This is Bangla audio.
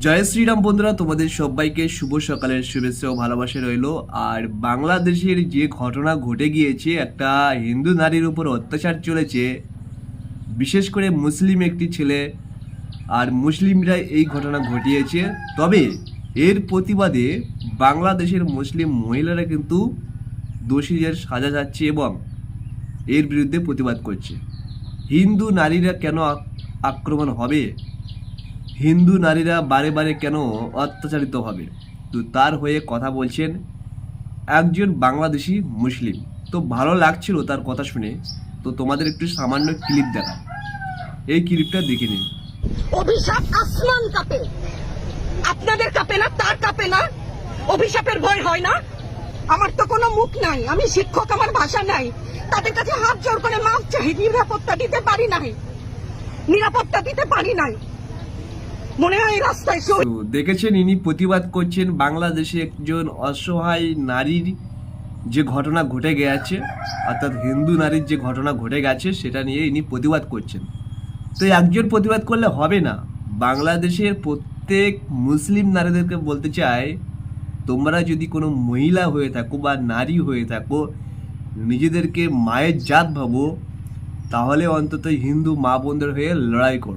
জয় শ্রীরাম বন্ধুরা, তোমাদের সবাইকে শুভ সকালের শুভেচ্ছা ও ভালোবাসা রইল। আর বাংলাদেশের যে ঘটনা ঘটে গিয়েছে, একটা হিন্দু নারীর উপর অত্যাচার চলেছে। বিশেষ করে মুসলিম একটি ছেলে আর মুসলিমরা এই ঘটনা ঘটিয়েছে। তবে এর প্রতিবাদে বাংলাদেশের মুসলিম মহিলারা কিন্তু দোষীদের সাজা যাচ্ছে এবং এর বিরুদ্ধে প্রতিবাদ করছে। হিন্দু নারীরা কেন আক- আক্রমণ হবে? হিন্দু নারীরা বারে বারে কেন অত্যাচারিত হবে? তো তার হয়ে কথা বলছেন একজন বাংলাদেশি মুসলিম। তো ভালো লাগছিল তার কথা শুনে। তো তোমাদের একটু সামান্য ক্লিপ দেখা এই ক্লিপটা দেখে নিন। অভিশাপ আসমান কাঁপে। আপনাদের কাঁপে না, তার কাঁপে না? অভিশাপের ভয় হয় না? আমার তো কোনো মুখ নাই, আমি শিক্ষক, আমার ভাষা নাই। তাদের কাছে হাত জোর করে মাপ চাই, নিরাপত্তা দিতে পারি নাই। নিরাপত্তা দিতে পারি নাই। মনে হয় রাস্তায় দেখেছেন ইনি প্রতিবাদ করছেন বাংলাদেশে একজন অসহায় নারীর যে ঘটনা ঘটে গেছে, অর্থাৎ হিন্দু নারীর যে ঘটনা ঘটে গেছে, সেটা নিয়ে ইনি প্রতিবাদ করছেন। তো একজন প্রতিবাদ করলে হবে না। বাংলাদেশের প্রত্যেক মুসলিম নারীদেরকে বলতে চাই, তোমরা যদি কোনো মহিলা হয়ে থাকো বা নারী হয়ে থাকো, নিজেদেরকে মায়ের জাত ভাবো, তাহলে অন্তত হিন্দু মা বোনদের হয়ে লড়াই করো।